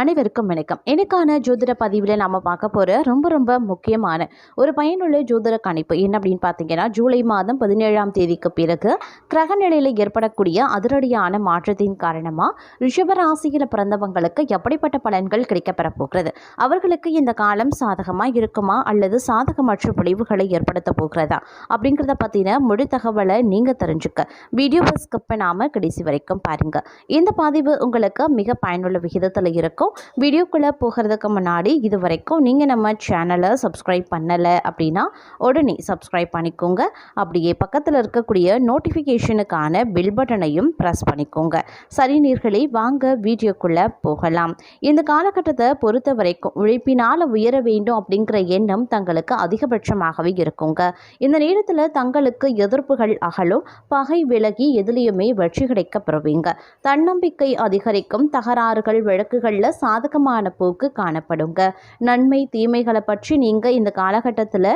அனைவருக்கும் வணக்கம். எனக்கான ஜோதிட பதிவில் நாம் பார்க்க போகிற ரொம்ப ரொம்ப முக்கியமான ஒரு பயனுள்ள ஜோதிட கணிப்பு என்ன அப்படின்னு பார்த்தீங்கன்னா ஜூலை மாதம் பதினேழாம் தேதிக்கு பிறகு கிரக நிலையில் ஏற்படக்கூடிய அதிரடியான மாற்றத்தின் காரணமாக ரிஷபராசியில் பிறந்தவங்களுக்கு எப்படிப்பட்ட பலன்கள் கிடைக்கப்பெற போகிறது? அவர்களுக்கு இந்த காலம் சாதகமாக இருக்குமா? அல்லது சாதகமற்ற விளைவுகளை ஏற்படுத்த போகிறதா? அப்படிங்கிறத பற்றின முழு தகவலை நீங்கள் தெரிஞ்சுக்க. வீடியோவை ஸ்கிப் பண்ணாமல் கடைசி வரைக்கும் பாருங்கள் இந்த பதிவு உங்களுக்கு மிக பயனுள்ள விகிதத்தில் இருக்கும். வீடியோக்குள்ளே போகிறதுக்கு முன்னாடி இது வரைக்கும் நீங்கள் நம்ம சேனலை சப்ஸ்கிரைப் பண்ணலை அப்படின்னா உடனே சப்ஸ்கிரைப் பண்ணிக்கோங்க. அப்படியே பக்கத்தில் இருக்கக்கூடிய நோட்டிஃபிகேஷனுக்கான பில் பட்டனையும் ப்ரெஸ் பண்ணிக்கோங்க. சரி நீர்களே வாங்க வீடியோக்குள்ளே போகலாம். இந்த காலகட்டத்தை பொறுத்த வரைக்கும் உழைப்பினால் உயர வேண்டும் அப்படிங்கிற எண்ணம் தங்களுக்கு அதிகபட்சமாகவே இருக்குங்க. இந்த நேரத்தில் தங்களுக்கு எதிர்ப்புகள் அகலும் பகை விலகி எதுலேயுமே வெற்றி கிடைக்க பெறுவீங்க. தன்னம்பிக்கை அதிகரிக்கும் தகராறுகள் வழக்குகளில் சாதகமான போக்கு காணப்படுங்க. நன்மை தீமைகளை பற்றி நீங்கள் இந்த காலகட்டத்தில்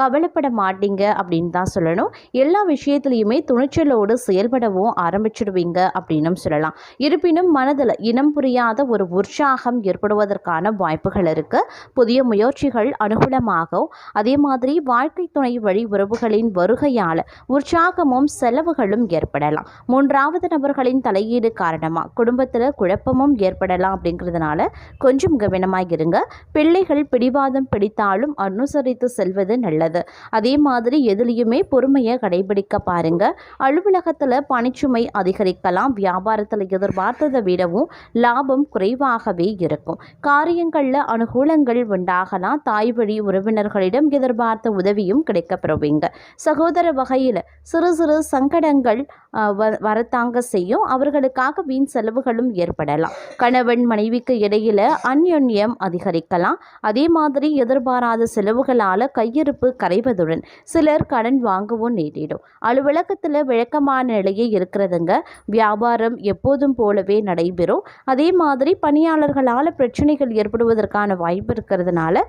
கவலைப்பட மாட்டீங்க அப்படின்னு தான் சொல்லணும். எல்லா விஷயத்துலையுமே துணிச்சலோடு செயல்படவும் ஆரம்பிச்சிடுவீங்க அப்படின்னும் சொல்லலாம். இருப்பினும் மனதில் இனம் புரியாத ஒரு உற்சாகம் ஏற்படுவதற்கான வாய்ப்புகள் இருக்குது புதிய முயற்சிகள் அனுகூலமாகவும் அதே மாதிரி வாழ்க்கை துணை வழி உறவுகளின் வருகையால் உற்சாகமும் செலவுகளும் ஏற்படலாம். மூன்றாவது நபர்களின் தலையீடு காரணமாக குடும்பத்தில் குழப்பமும் ஏற்படலாம் அப்படிங்கிறதுனால கொஞ்சம் கவனமாக இருங்க. பிள்ளைகள் பிடிவாதம் பிடித்தாலும் அனுசரித்து செல்வது நல்லது. அதே மாதிரி எதுலேயுமே பொறுமையை கடைபிடிக்க பாருங்க. அலுவலகத்தில் பணிச்சுமை அதிகரிக்கலாம். வியாபாரத்தில் எதிர்பார்த்ததை விடவும் லாபம் குறைவாகவே இருக்கும். காரியங்களில் அனுகூலங்கள் உண்டாகலாம். தாய் வழி உறவினர்களிடம் எதிர்பார்த்த உதவியும் கிடைக்கப்பெறுவீங்க. சகோதர வகையில் சிறு சிறு சங்கடங்கள் வரத்தாங்க செய்யும். அவர்களுக்காக வீண் செலவுகளும் ஏற்படலாம். கணவன் மனைவிக்கு இடையில அந்யோன்யம் அதிகரிக்கலாம். அதே மாதிரி எதிர்பாராத செலவுகளால் கையிருப்பு கரைவதுடன் சிலர் கடன் வாங்கவும் நேரிடும். அலுவலகத்தில் விளக்கமான நிலையே இருக்கிறதுங்க. வியாபாரம் எப்போதும் போலவே நடைபெறும். அதே மாதிரி பணியாளர்களால் பிரச்சனைகள் ஏற்படுவதற்கான வாய்ப்பு இருக்கிறதுனால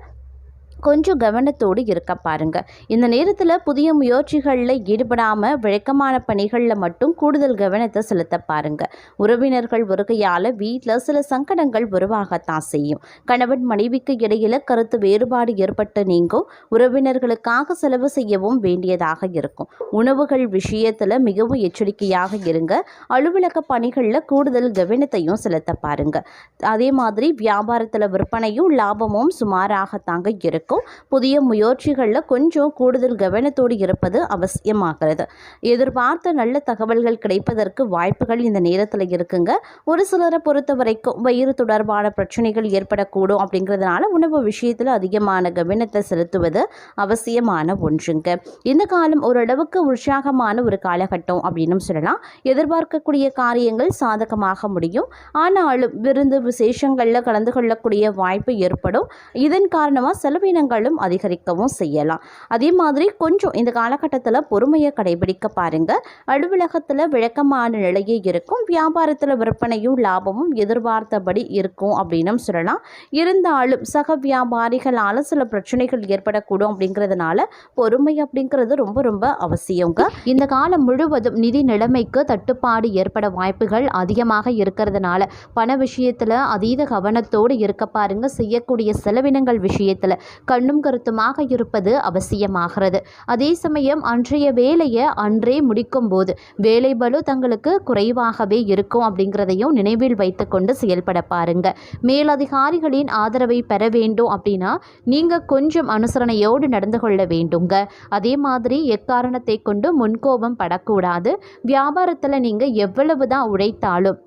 கொஞ்சம் கவனத்தோடு இருக்க பாருங்க. இந்த நேரத்தில் புதிய முயற்சிகளில் ஈடுபடாமல் வழக்கமான பணிகளில் மட்டும் கூடுதல் கவனத்தை செலுத்த பாருங்க. உறவினர்கள் வருகையால் வீட்டில் சில சங்கடங்கள் உருவாகத்தான் செய்யும். கணவன் மனைவிக்கு இடையில கருத்து வேறுபாடு ஏற்பட்டு நீங்கும். உறவினர்களுக்காக செலவு செய்யவும் வேண்டியதாக இருக்கும். உணவுகள் விஷயத்தில் மிகவும் எச்சரிக்கையாக இருங்க. அலுவலக பணிகளில் கூடுதல் கவனத்தையும் செலுத்த பாருங்க. அதே மாதிரி வியாபாரத்தில் விற்பனையும் லாபமும் சுமாராகத்தாங்க இருக்கும். புதிய முயற்சிகளில் கொஞ்சம் கூடுதல் கவனத்தோடு இருப்பது அவசியமாகிறது. எதிர்பார்த்த நல்ல தகவல்கள் கிடைப்பதற்கு வாய்ப்புகள் இந்த நேரத்தில் இருக்குங்க. ஒரு சிலரை பொறுத்த வரைக்கும் வயிறு தொடர்பான பிரச்சனைகள் ஏற்படக்கூடும் அப்படிங்கிறதுனால உணவு விஷயத்தில் அதிகமான கவனத்தை செலுத்துவது அவசியமான ஒன்றுங்க. இந்த காலம் ஓரளவுக்கு உற்சாகமான ஒரு காலகட்டம் அப்படின்னும் சொல்லலாம். எதிர்பார்க்கக்கூடிய காரியங்கள் சாதகமாக முடியும். ஆனாலும் விருந்து விசேஷங்களில் கலந்து கொள்ளக்கூடிய வாய்ப்பு ஏற்படும். இதன் காரணமாக பலவீனங்களும் அதிகரிக்கவும் செய்யலாம். அதே மாதிரி கொஞ்சம் இந்த காலகட்டத்தில் பொறுமையை கடைபிடிக்க பாருங்க. அலுவலகத்தில் விளக்கமான நிலையே இருக்கும். வியாபாரத்தில் விற்பனையும் லாபமும் எதிர்பார்த்தபடி இருக்கும் அப்படின்னும் சொல்லலாம். இருந்தாலும் சக வியாபாரிகளால் சில பிரச்சனைகள் ஏற்படக்கூடும் அப்படிங்கிறதுனால பொறுமை அப்படிங்கிறது ரொம்ப ரொம்ப அவசியங்க. இந்த காலம் முழுவதும் நிதி நிலைமைக்கு தட்டுப்பாடு ஏற்பட வாய்ப்புகள் அதிகமாக இருக்கிறதுனால பண விஷயத்தில் அதீத கவனத்தோடு இருக்க பாருங்க. செய்யக்கூடிய செலவினங்கள் விஷயத்தில் கண்ணும் கருத்துமாக இருப்பது அவசியமாகிறது. அதே சமயம் அன்றைய வேலையை அன்றே முடிக்கும் போது வேலை பளு தங்களுக்கு குறைவாகவே இருக்கும் அப்படிங்கிறதையும் நினைவில் வைத்துக்கொண்டு செயல்பட பாருங்க. மேலதிகாரிகளின் ஆதரவை பெற வேண்டும் அப்படின்னா நீங்கள் கொஞ்சம் அனுசரணையோடு நடந்து கொள்ள வேண்டுங்க. அதே மாதிரி எக்காரணத்தை கொண்டு முன்கோபம் படக்கூடாது. வியாபாரத்தில் நீங்கள் எவ்வளவு தான் உழைத்தாலும்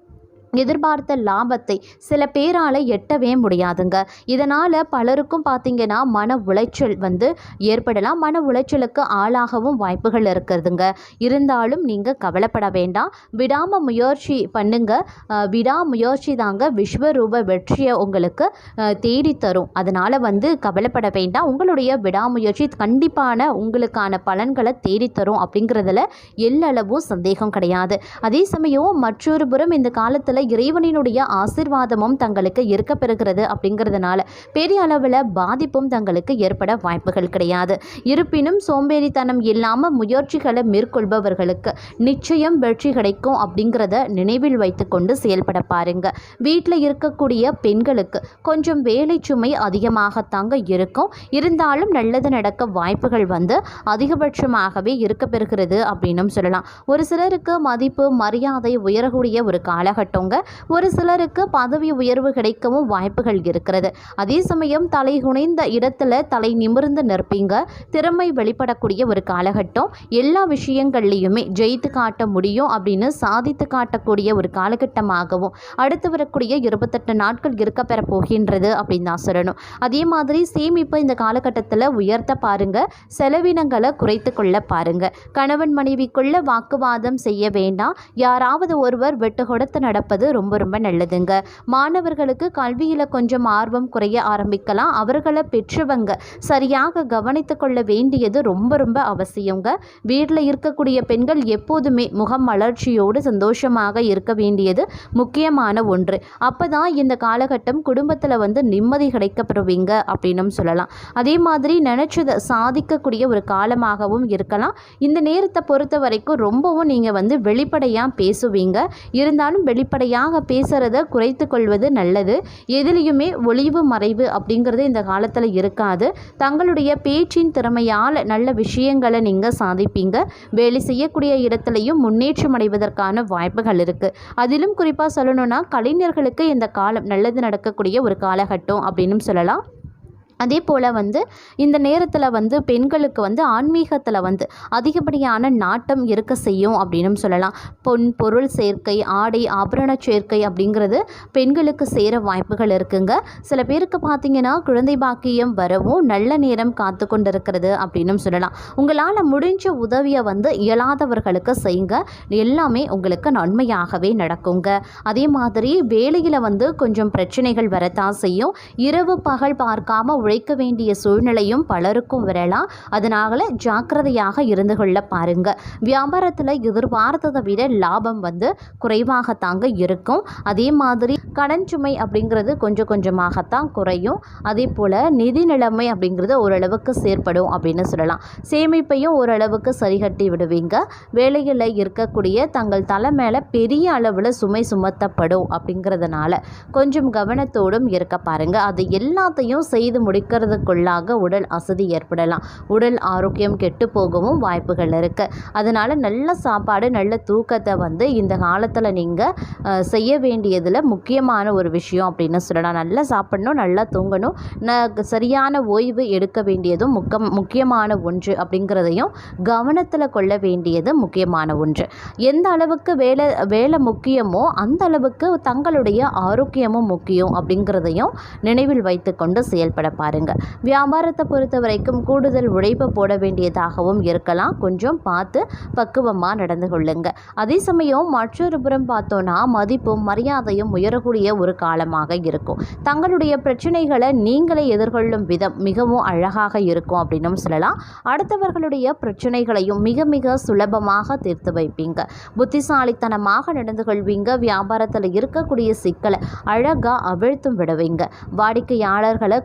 எதிர்பார்த்த லாபத்தை சில பேரால் எட்டவே முடியாதுங்க. இதனால் பலருக்கும் பார்த்தீங்கன்னா மன உளைச்சல் வந்து ஏற்படலாம். மன உளைச்சலுக்கு ஆளாகவும் வாய்ப்புகள் இருக்கிறதுங்க இருந்தாலும் நீங்கள் கவலைப்பட வேண்டாம். விடாமல் முயற்சி பண்ணுங்க. விடாமுயற்சி தாங்க விஸ்வரூப வெற்றியை உங்களுக்கு தேடித்தரும். அதனால் வந்து கவலைப்பட வேண்டாம். உங்களுடைய விடாமுயற்சி கண்டிப்பான உங்களுக்கான பலன்களை தேடித்தரும் அப்படிங்கிறதுல எல்லளவும் சந்தேகம் கிடையாது. அதே சமயம் மற்றொரு புறம் இந்த காலத்தில் இறைவனினுடைய ஆசிர்வாதமும் தங்களுக்கு இருக்க பெறுகிறது அப்படிங்கிறதுனால பெரிய அளவில் பாதிப்பும் தங்களுக்கு ஏற்பட வாய்ப்புகள் கிடையாது. இருப்பினும் சோம்பேறித்தனம் இல்லாமல் முயற்சிகளை மேற்கொள்பவர்களுக்கு நிச்சயம் வெற்றி கிடைக்கும் அப்படிங்கிறத நினைவில் வைத்துக்கொண்டு செயல்பட பாருங்க. வீட்டில் இருக்கக்கூடிய பெண்களுக்கு கொஞ்சம் வேலை சுமை அதிகமாகத்தாங்க இருக்கும். இருந்தாலும் நல்லது நடக்க வாய்ப்புகள் வந்து அதிகபட்சமாகவே இருக்க பெறுகிறது அப்படின்னும் சொல்லலாம். ஒரு சிலருக்கு மதிப்பு மரியாதை உயரக்கூடிய ஒரு காலகட்டம் காலகட்டங்க ஒரு சிலருக்கு பதவி உயர்வு கிடைக்கவும் வாய்ப்புகள் இருக்கிறது. அதே சமயம் தலை குனைந்த இடத்துல தலை நிமிர்ந்து நிற்பீங்க. திறமை வெளிப்படக்கூடிய ஒரு காலகட்டம். எல்லா விஷயங்கள்லையுமே ஜெயித்து காட்ட முடியும் அப்படின்னு சாதித்து காட்டக்கூடிய ஒரு காலகட்டமாகவும் அடுத்து வரக்கூடிய இருபத்தெட்டு நாட்கள் இருக்க பெற போகின்றது அப்படின்னு தான் சொல்லணும். அதே மாதிரி சேமிப்பை இந்த காலகட்டத்தில் உயர்த்த பாருங்க. செலவினங்களை குறைத்து கொள்ள பாருங்க. கணவன் மனைவிக்குள்ள வாக்குவாதம் செய்ய வேண்டாம். யாராவது ஒருவர் வெட்டு கொடுத்து நடப்பது ரொம்ப ரொம்ப நல்லதுங்க. மாணவர்களுக்கு கல்வியில் கொஞ்சம் ஆர்வம் குறைய ஆரம்பிக்கலாம். அவர்களை பெற்றவங்க சரியாக கவனித்து கொள்ள வேண்டியது ரொம்ப ரொம்ப அவசியங்க. வீட்டில் இருக்கக்கூடிய பெண்கள் எப்போதுமே முகம் மலர்ச்சியோடு சந்தோஷமாக இருக்க வேண்டியது முக்கியமான ஒன்று. அப்போ தான் இந்த காலகட்டம் குடும்பத்தில் வந்து நிம்மதி கிடைக்கப்படுவீங்க அப்படின்னும் சொல்லலாம். அதே மாதிரி நினச்சதை சாதிக்கக்கூடிய ஒரு காலமாகவும் இருக்கலாம். இந்த நேரத்தை பொறுத்த வரைக்கும் ரொம்பவும் நீங்கள் வந்து வெளிப்படையாக பேசுவீங்க. இருந்தாலும் வெளிப்படையாக பேசுகிறத குறைத்து கொள்வது நல்லது. எதிலையுமே ஒளிவு மறைவு அப்படிங்கிறது இந்த காலத்தில் இருக்காது. தங்களுடைய பேச்சின் திறமையால் நல்ல விஷயங்களை நீங்கள் சாதிப்பீங்க. வேலை செய்யக்கூடிய இடத்துலையும் முன்னேற்றம் அடைவதற்கான வாய்ப்புகள் இருக்குது அதிலும் குறிப்பாக சொல்லணும்னா கலைஞர்களுக்கு இந்த காலம் நல்லது நடக்கக்கூடிய ஒரு காலகட்டம் அப்படின்னும் சொல்லலாம். அதே போல் வந்து இந்த நேரத்தில் வந்து பெண்களுக்கு வந்து ஆன்மீகத்தில் வந்து அதிகப்படியான நாட்டம் இருக்க செய்யும் அப்படின்னு சொல்லலாம். பொன் பொருள் சேர்க்கை ஆடை ஆபரண சேர்க்கை அப்படிங்கிறது பெண்களுக்கு சேர வாய்ப்புகள் இருக்குங்க. சில பேருக்கு பார்த்தீங்கன்னா குழந்தை பாக்கியம் வரவும் நல்ல நேரம் காத்து கொண்டிருக்கிறது அப்படின்னும் சொல்லலாம். உங்களால் முடிஞ்ச உதவியை வந்து இயலாதவர்களுக்கு செய்யுங்க. எல்லாமே உங்களுக்கு நன்மையாகவே நடக்குங்க. அதே மாதிரி வேலையில் வந்து கொஞ்சம் பிரச்சனைகள் வரத்தான் செய்யும். இரவு பகல் பார்க்காம உழைக்க வேண்டிய சூழ்நிலையும் பலருக்கும் வரலாம். அதனால ஜாக்கிரதையாக இருந்து கொள்ள பாருங்க. வியாபாரத்தில் எதிர்பார்த்ததை விட லாபம் வந்து குறைவாக தாங்க இருக்கும். அதே மாதிரி கடன் சுமை அப்படிங்கிறது கொஞ்சம் கொஞ்சமாகத்தான் குறையும். அதே போல் நிதி நிலைமை அப்படிங்கிறது ஓரளவுக்கு செயற்படும் அப்படின்னு சொல்லலாம். சேமிப்பையும் ஓரளவுக்கு சரிகட்டி விடுவீங்க. வேலையில் இருக்கக்கூடிய தங்கள் தலை மேலே பெரிய அளவில் சுமை சுமத்தப்படும் அப்படிங்கிறதுனால கொஞ்சம் கவனத்தோடும் இருக்க பாருங்க. அது எல்லாத்தையும் செய்து வைக்கிறதுக்குள்ளாக உடல் அசதி ஏற்படலாம். உடல் ஆரோக்கியம் கெட்டு போகவும் வாய்ப்புகள் இருக்குது அதனால் நல்ல சாப்பாடு நல்ல தூக்கத்தை வந்து இந்த காலத்தில் நீங்கள் செய்ய வேண்டியதில் முக்கியமான ஒரு விஷயம் அப்படின்னு சொல்லலாம். நல்லா சாப்பிடணும் நல்லா தூங்கணும். ந சரியான ஓய்வு எடுக்க வேண்டியதும் முக்கம் முக்கியமான ஒன்று அப்படிங்கிறதையும் கவனத்தில் கொள்ள வேண்டியது முக்கியமான ஒன்று. எந்த அளவுக்கு வேலை வேலை முக்கியமோ அந்த அளவுக்கு தங்களுடைய ஆரோக்கியமும் முக்கியம் அப்படிங்கிறதையும் நினைவில் வைத்துக்கொண்டு செயல்பட பாருங்க. வியாபாரத்தை பொறுத்த வரைக்கும் கூடுதல் உழைப்பு போட வேண்டியதாகவும் இருக்கலாம். கொஞ்சம் பார்த்து பக்குவமாக நடந்து கொள்ளுங்க. அதே சமயம் மற்றொரு புறம் பார்த்தோன்னா மதிப்பும் மரியாதையும் உயரக்கூடிய ஒரு காலமாக இருக்கும். தங்களுடைய பிரச்சனைகளை நீங்களே எதிர்கொள்ளும் விதம் மிகவும் அழகாக இருக்கும் அப்படின்னும் சொல்லலாம். அடுத்தவர்களுடைய பிரச்சனைகளையும் மிக மிக சுலபமாக தீர்த்து வைப்பீங்க. புத்திசாலித்தனமாக நடந்து கொள்வீங்க. வியாபாரத்தில் இருக்கக்கூடிய சிக்கலை அழகாக அவிழ்த்தும் விடுவீங்க. வாடிக்கையாளர்களை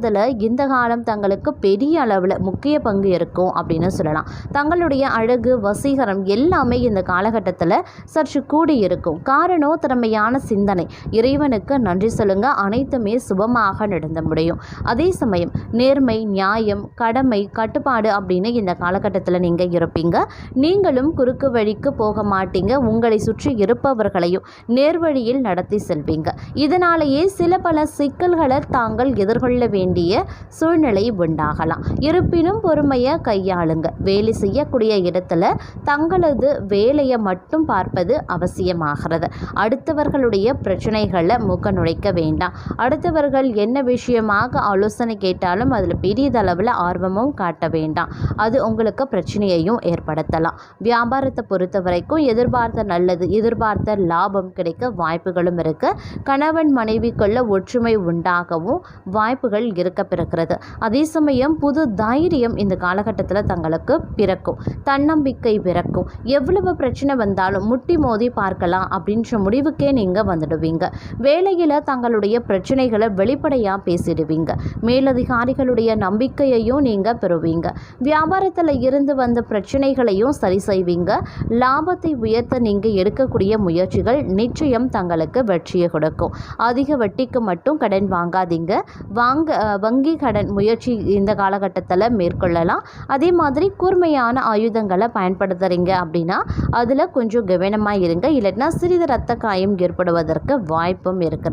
கவருவதில் இந்த காலம் தங்களுக்கு பெரிய அளவில் முக்கிய பங்கு இருக்கும் அப்படின்னு சொல்லலாம். தங்களுடைய அழகு வசீகரம் எல்லாமே இந்த காலகட்டத்தில் சற்று கூடி இருக்கும். காரணம் திறமையான சிந்தனை. இறைவனுக்கு நன்றி சொல்லுங்க. அனைத்துமே சுபமாக நடந்து முடியும். அதே சமயம் நேர்மை நியாயம் கடமை கட்டுப்பாடு அப்படின்னு இந்த காலகட்டத்தில் நீங்கள் இருப்பீங்க. நீங்களும் குறுக்கு வழிக்கு போக மாட்டீங்க. உங்களை சுற்றி இருப்பவர்களையும் நேர்வழியில் நடத்தி செல்வீங்க. இதனாலேயே சில பல சிக்கல்களை தாங்கள் எதிர்கொள்ள வேண்டும் வேண்டிய சூழ்நிலை உண்டாகலாம். இருப்பினும் பொறுமையை கையாளுங்க. வேலை செய்யக்கூடிய இடத்துல தங்களது வேலையை மட்டும் பார்ப்பது அவசியமாகிறது. அடுத்தவர்களுடைய பிரச்சனைகளை மூக்க நுழைக்க வேண்டாம். அடுத்தவர்கள் என்ன விஷயமாக ஆலோசனை கேட்டாலும் அதில் பெரியதளவில் ஆர்வமும் காட்ட வேண்டாம். அது உங்களுக்கு பிரச்சனையையும் ஏற்படுத்தலாம். வியாபாரத்தை பொறுத்த வரைக்கும் எதிர்பார்த்த நல்லது எதிர்பார்த்த லாபம் கிடைக்க வாய்ப்புகளும் இருக்குது கணவன் மனைவிக்குள்ள ஒற்றுமை உண்டாகவும் வாய்ப்புகள் அமைப்பில் இருக்க பிறக்கிறது. அதே சமயம் புது தைரியம் இந்த காலகட்டத்தில் தங்களுக்கு பிறக்கும். தன்னம்பிக்கை பிறக்கும். எவ்வளவு பிரச்சனை வந்தாலும் முட்டி மோதி பார்க்கலாம் அப்படின்ற முடிவுக்கே நீங்கள் வந்துடுவீங்க. வேலையில் தங்களுடைய பிரச்சனைகளை வெளிப்படையாக பேசிடுவீங்க. மேலதிகாரிகளுடைய நம்பிக்கையையும் நீங்கள் பெறுவீங்க. வியாபாரத்தில் இருந்து வந்த பிரச்சனைகளையும் சரி செய்வீங்க. லாபத்தை உயர்த்த நீங்கள் எடுக்கக்கூடிய முயற்சிகள் நிச்சயம் தங்களுக்கு வெற்றியை கொடுக்கும். அதிக வட்டிக்கு மட்டும் கடன் வாங்காதீங்க. வாங்க வங்கி கடன் முயற்சி இந்த காலகட்டத்தில் மேற்கொள்ளலாம். அதே மாதிரி கூர்மையான ஆயுதங்களை பயன்படுத்துகிறீங்க அப்படின்னா அதில் கொஞ்சம் கவனமாக இருங்க. இல்லைன்னா சிறிது ரத்த காயம் ஏற்படுவதற்கு வாய்ப்பும் இருக்குது